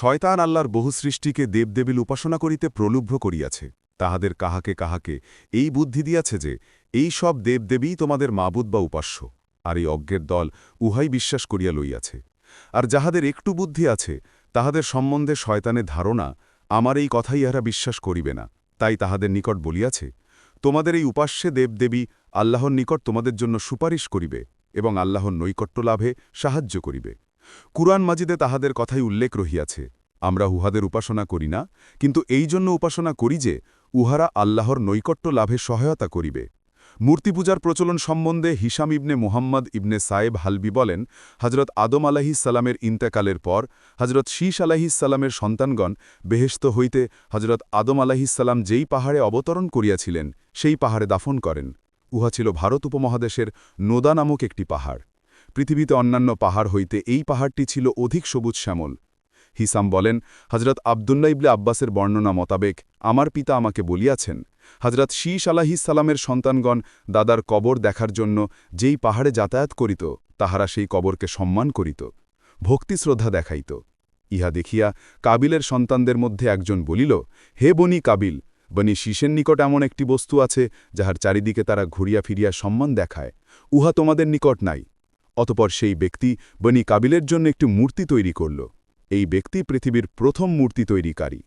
শয়তান আল্লাহর বহু সৃষ্টিকে দেবদেবীল উপাসনা করিতে প্রলুব্ধ করিয়াছে। তাহাদের কাহাকে কাহাকে এই বুদ্ধি দিয়াছে যে, এই সব দেবদেবীই তোমাদের মাবুদ বা উপাস্য, আর এই অজ্ঞের দল উহাই বিশ্বাস করিয়া লইয়াছে। আর যাহাদের একটু বুদ্ধি আছে, তাহাদের সম্বন্ধে শয়তানের ধারণা, আমার এই কথাই ইহারা বিশ্বাস করিবে না। তাই তাহাদের নিকট বলিয়াছে, তোমাদের এই উপাস্যে দেবদেবী আল্লাহর নিকট তোমাদের জন্য সুপারিশ করিবে এবং আল্লাহর নৈকট্য লাভে সাহায্য করিবে। কুরআন মাজিদে তাহাদের কথাই উল্লেখ রহিয়াছে, আমরা উহাদের উপাসনা করি না, কিন্তু এই জন্য উপাসনা করি যে, উহারা আল্লাহর নৈকট্য লাভে সহায়তা করিবে। মূর্তি পূজার প্রচলন সম্বন্ধে হিসাম ইবনে মোহাম্মদ ইবনে সায়েব হালবি বলেন হজরত আদম সালামের ইন্তেকালের পর হজরত শীষ সালামের সন্তানগণ বেহেস্ত হইতে হজরত আদম সালাম যেই পাহাড়ে অবতরণ করিয়াছিলেন, সেই পাহাড়ে দাফন করেন। উহা ছিল ভারত উপমহাদেশের নোদা নামক একটি পাহাড়। পৃথিবীতে অন্যান্য পাহাড় হইতে এই পাহাড়টি ছিল অধিক সবুজ শ্যামল। হিসাম বলেন হজরত আবদুল্লা ইবলে আব্বাসের বর্ণনা মোতাবেক আমার পিতা আমাকে বলিয়াছেন হজরত শীষ সালামের সন্তানগণ দাদার কবর দেখার জন্য যেই পাহাড়ে যাতায়াত করিত, তাহারা সেই কবরকে সম্মান করিত, ভক্তি শ্রদ্ধা দেখাইত। ইহা দেখিয়া কাবিলের সন্তানদের মধ্যে একজন বলিল, হে বনি কাবিল, বনি শীষের নিকট এমন একটি বস্তু আছে, যাহার চারিদিকে তারা ঘুরিয়া ফিরিয়া সম্মান দেখায়, উহা তোমাদের নিকট নাই। অতপর সেই ব্যক্তি বনি কাবিলের জন্য একটি মূর্তি তৈরি করল। এই ব্যক্তি পৃথিবীর প্রথম মূর্তি তৈরিকারী।